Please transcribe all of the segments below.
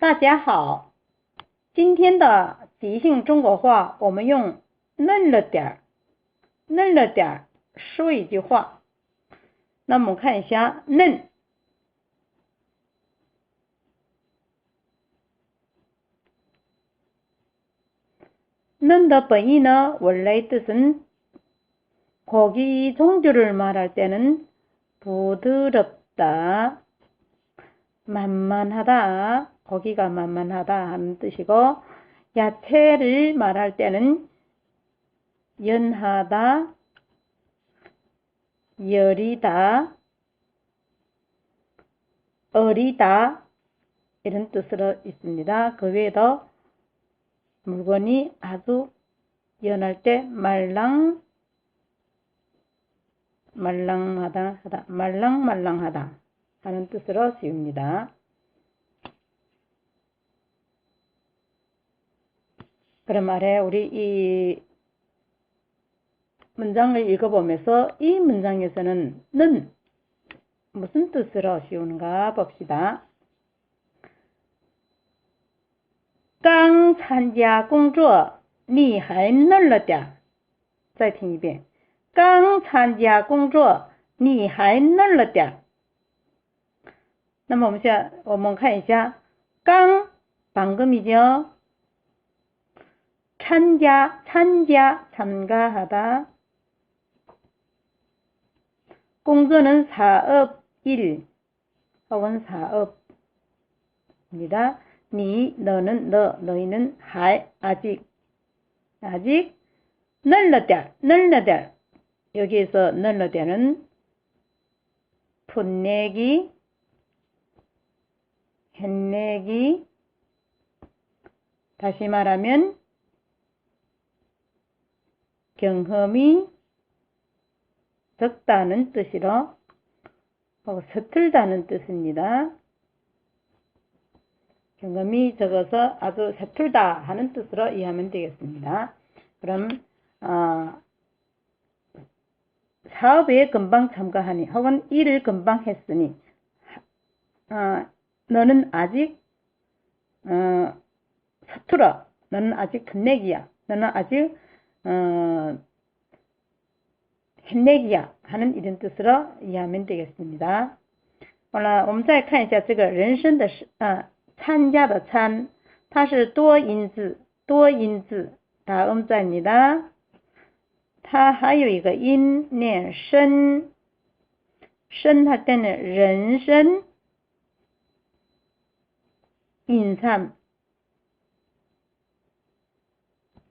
大家好，今天的即兴中国话，我们用嫩了点儿，嫩了点儿说一句话。那么我们看一下嫩，嫩的本意呢，원래뜻은고기종류를말할때는부드럽다 만만하다, 거기가 만만하다 하는 뜻이고, 야채를 말할 때는 연하다, 여리다, 어리다 이런 뜻으로 있습니다. 그 외에도 물건이 아주 연할 때 말랑 말랑하다 하다 말랑말랑하다 하는 뜻으로 쓰입니다. 그런 말에 우리 이 문장을 읽어보면서 이 문장에서는 는 무슨 뜻으로 씌우는가 봅시다. 刚参加工作，你还嫩了点。再听一遍，刚参加工作，你还嫩了点。那么我们现我们看一下，刚방금이죠 찬자, 찬자, 참가하다. 공전은 사업 1 혹은 사업입니다. 니, 너는 너, 너희는 할, 아직, 아직, 널러대, 널러대. 여기에서 널러대는 풋내기, 헨내기, 다시 말하면 경험이 적다는 뜻이로 서툴다는 뜻입니다. 경험이 적어서 아주 서툴다 하는 뜻으로 이해하면 되겠습니다. 그럼 어, 사업에 금방 참가하니 혹은 일을 금방 했으니 어, 너는 아직 어, 서툴어. 너는 아직 끝내기야. 너는 아직 어, 힘내기야 하는 이런 뜻으로 이해하면 되겠습니다. 好了，我们再看一下这个人生的生，它是多音字，多音字，大음자입니다。它还有一个音念生，인삼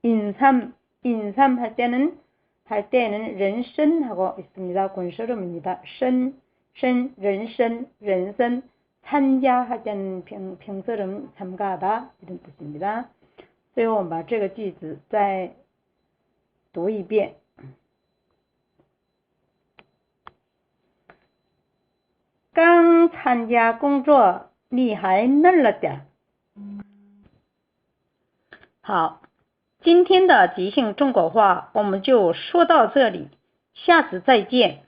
인삼, 인삼 할 때는 할 때는 른신 하고 있습니다. 권설음입니다. 신, 신, 른신, 른신, 참가 할 때는 평, 평설음 참가하다 이런 뜻입니다. 最后我们把这个句子再读一遍。 刚参加工作，你还嫩了点。好。 今天的即兴中国话我们就说到这里，下次再见。